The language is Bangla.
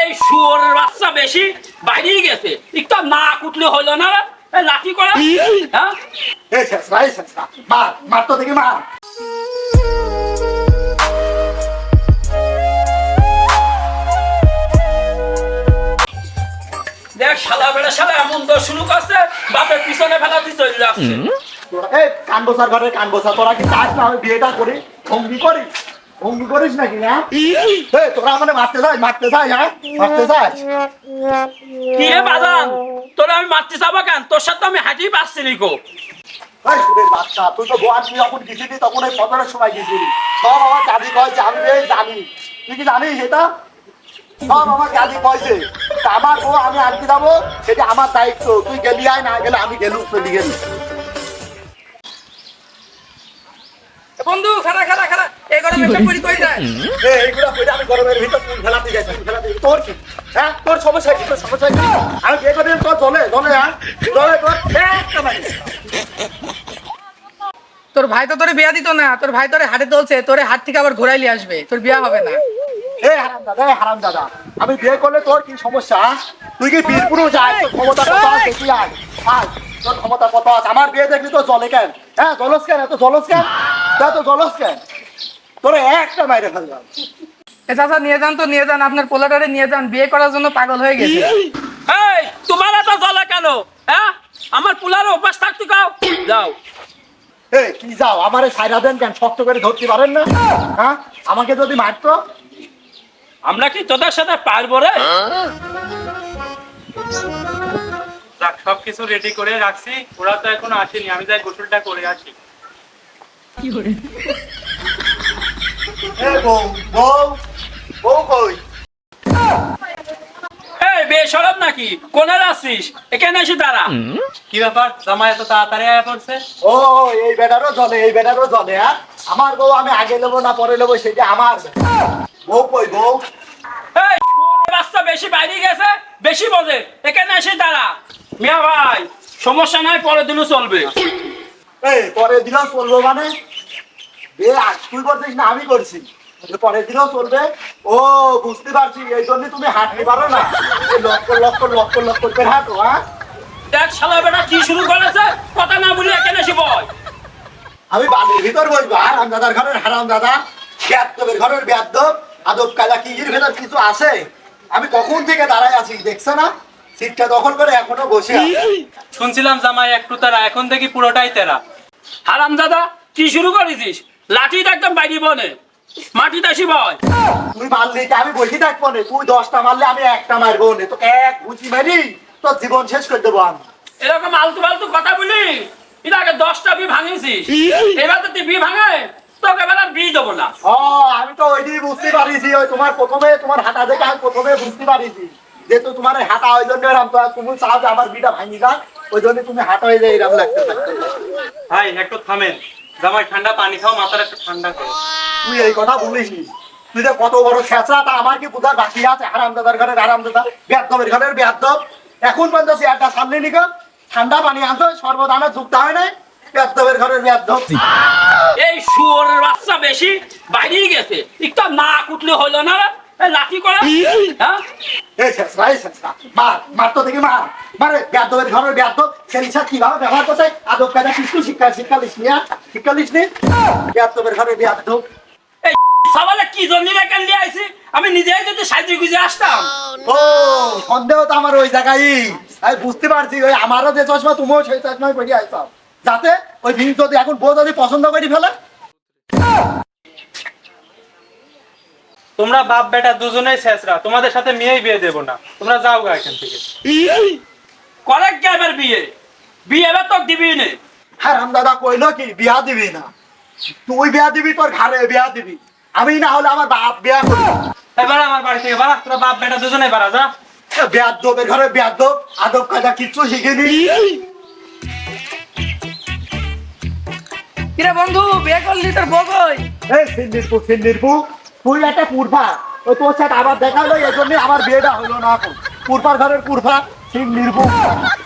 এই শুয়োরের বাচ্চা বেশি বাইরেই গেছে। একটু না কুটলে হইল না লাঠি করে? হ্যাঁ? এ শেষরা এই শেষরা মার মার তো দেখি মার। দেখ শালা বেড়া শালা এমন দোষ শুরু করছে বাপের পিছনে ফেলাতে চলে যাচ্ছে। এই কান বসার ঘরে কান বসা তোরা কি চাস না আমি বিয়েটা করি? ভঙ্গি করি ভঙ্গি করিস নাকি হ্যাঁ? তোরা মানে মারতে যাস মারতে যাস হ্যাঁ? মারতে যাস? কি রে বাজান? তোরা আমি মারতে কেন? তোর সাথে আমি হাঁটিয়ে পাচ্ছি নিকো এই বাচ্চা। তুই তো গোয়ান যখন গেছিলি তখন ওই সময় গেছিলি। সব আমার দাদি কয়েছে আমি জানি। তুই কি জানিস এটা? সব আমার দাদি কয়েছে। তা আমার বউ আমি আনতে যাব সেটা আমার দায়িত্ব। তুই গেলি আয় না গেলে আমি গেলু চলি গেলি। বন্ধু খারা খারা খারা এই গরমে করি কই যায়? এ, এইগুলা কইরা আমি গরমের ভিতর ফেলাতে যাই ফেলাতে তোর কি? হ্যাঁ? তোর সমস্যা কি? তোর সমস্যা কি? আমি বিয়ে করে তোর জলে জলে হ্যাঁ? জলে তোর একটা নাই। তোর ভাই তো তোরে বিয়া দিত না তোর ভাই তোরে হাটে তুলছে তোরে হাট থেকে আবার ঘোরাইলি আসবে তোর বিয়া হবে না। এ হারাম দাদা হারাম দাদা। আমি বিয়ে করলে তোর কি সমস্যা? তুই কি বীর পুরুষ? আয় তোর ক্ষমতা কত আছে? তুই আয় আয়। তোর ক্ষমতা কত আছে? আমার বিয়ে দেখলি তো জলে কেন? হ্যাঁ জলস কেন? এত জলস কেন? তা তো জলস কেন? তোরে একটা মাইরে ফেললাম। এ চাচা নিয়ে যান তো নিয়ে যান। আপনার পোলাটারে নিয়ে যান। বিয়ে করার জন্য পাগল হয়ে গেছে। এই তোমার এত জ্বালা কেন? হ্যাঁ? আমার পুলার উপাস থাকতে কাও যাও। এ কি যাও? আমারে সাইরা দেন কেন? শক্ত করে ধরতে পারেন না? হ্যাঁ? আমাকে যদি মারতো? আমরা কি তোদের সাথে পারব রে? যাক সব কিছু রেডি করে রাখছি। ওরা তো এখনও আসেনি। আমি যাই গোসলটা করে আসি। এ বউ বউ বউ কই এই বেসরব নাকি? কোনের আছিস? এখানে এসে দাঁড়া। কি ব্যাপার? জামাই এত তাড়াতাড়ি আয়া পড়ছে? ও এই বেটারও জলে এই বেটারও জলে হ্যাঁ? আমার বউ আমি আগে নেব না পরে নেব সেটা আমার বউ কই বউ? এই বাচ্চা বেশি বাইরে গেছে বেশি বোঝে। এখানে এসে দাঁড়া। মিয়া ভাই সমস্যা নাই পরের দিনও চলবে। এই পরের দিনও চলবো মানে? বে তুই করছিস না আমি করছি। পরের দিনও চলবে? ও বুঝতে পারছি এই জন্য তুমি হাঁটতে পারো না। লক্ষ লক্ষ লক্ষ লক্ষ করে হাঁটো হ্যাঁ? দেখ শালা বেটা কি শুরু করেছে? কথা না বলি এখানে এসে বয় আমি বাড়ির ভিতর বসবো হারাম দাদার ঘরের হারাম দাদা ব্যাদ্যবের ঘরের ব্যাদ্যব আদব কায়দা কি এর ভেতর কিছু আছে? আমি কখন থেকে দাঁড়ায় আছি দেখছ না? সিটটা দখল করে এখনও বসে শুনছিলাম জামাই একটু তারা এখন দেখি পুরোটাই তেরা। হারাম দাদা কি শুরু করেছিস? লাঠিটা একদম বাইরে বনে। আসি বয়। তুই মারলি আমি বসে থাকব না তুই দশটা মারলে আমি একটা মারবো না। তোকে এক মারি তোর জীবন শেষ করে দেবো আমি। এরকম আলতু ফালতু কথা বলি এটা আগে দশটা বি ভাঙিছিস। এবার তো তুই বি ভাঙে তোকে এবার আর বি দেবো না। ও আমি তো ওইটাই বুঝতে পারিছি ওই তোমার প্রথমে তোমার হাঁটা দেখে আমি প্রথমে বুঝতে পারিছি। যেহেতু তোমার হাঁটা ওই জন্য তুমি চাও যে আমার বিটা ভাঙি যাক। ওই জন্য তুমি হাঁটা হয়ে যায় এরকম লাগতে থাকতে। ভাই একটু থামেন। জামাই ঠান্ডা পানি খাও মাথার একটু ঠান্ডা করো। তুই এই কথা বলিস তুই যে কত বড় ছেঁচড়া তা আমার কি বোঝার বাকি আছে? হারামদাদার ঘরের হারাম দাদা ঘরের এখন পর্যন্ত চেয়ারটা সামনে নিক ঠান্ডা পানি আনছো সর্বদানে যুক্ত হয় নাই বেদবের ঘরের এই শুয়োরের বাচ্চা বেশি বাইরেই গেছে। একটু না কুটলে হলো না লাঠি করে? হ্যাঁ? এই ছেঁচড়া এই ছেঁচড়া মার মার তো দেখি মার। বেদবের ঘরের বেদব ছেলিছা কীভাবে ব্যবহার করছে? আদব কায়দা কিছু শিক্ষা শিক্ষা লিস নি শিক্ষা লিস নি? বেদবের ঘরের বেদব এই সবালে কি জন্য রেখে নিয়ে আইছি? আমি নিজেই যদি সাইজে গুজে আসতাম। ও সন্দেহ তো আমার ওই জায়গায়। আমি বুঝতে পারছি ওই আমারও যে চশমা তুমিও সেই চশমায় পড়ে আইসাও যাতে ওই জিনিস যদি এখন বউ যদি পছন্দ করি ফেলে। তোমরা বাপ বেটা দুজনেই শেষরা। তোমাদের সাথে মেয়েই বিয়ে দেবো না। তোমরা যাও গা এখান থেকে। করে কে বিয়ে? বিয়ে এবার তোকে দিবি নে। হারাম দাদা কইলো কি বিয়া দিবি না। তুই বিয়া দিবি তোর ঘরে বিয়া দিবি। আমি না হলে আমার বাপ বিয়া করব। এবার আমার বাড়ি থেকে বাড়া তোরা বাপ বেটা দুজনেই বাড়া যা। ঘরে আদব কাজা কিচ্ছু শিখিনি কিরে বন্ধু বিয়ে করলি তোর বউ কই? এই সিন্দিরপুর সিন্দিরপুর। তুই একটা পূর্ভা ওই তোর সাথে আবার দেখা হলো এই জন্য আমার বিয়েটা হলো না এখন। পূর্বার ঘরের পূর্ভা সিন্দিরপুর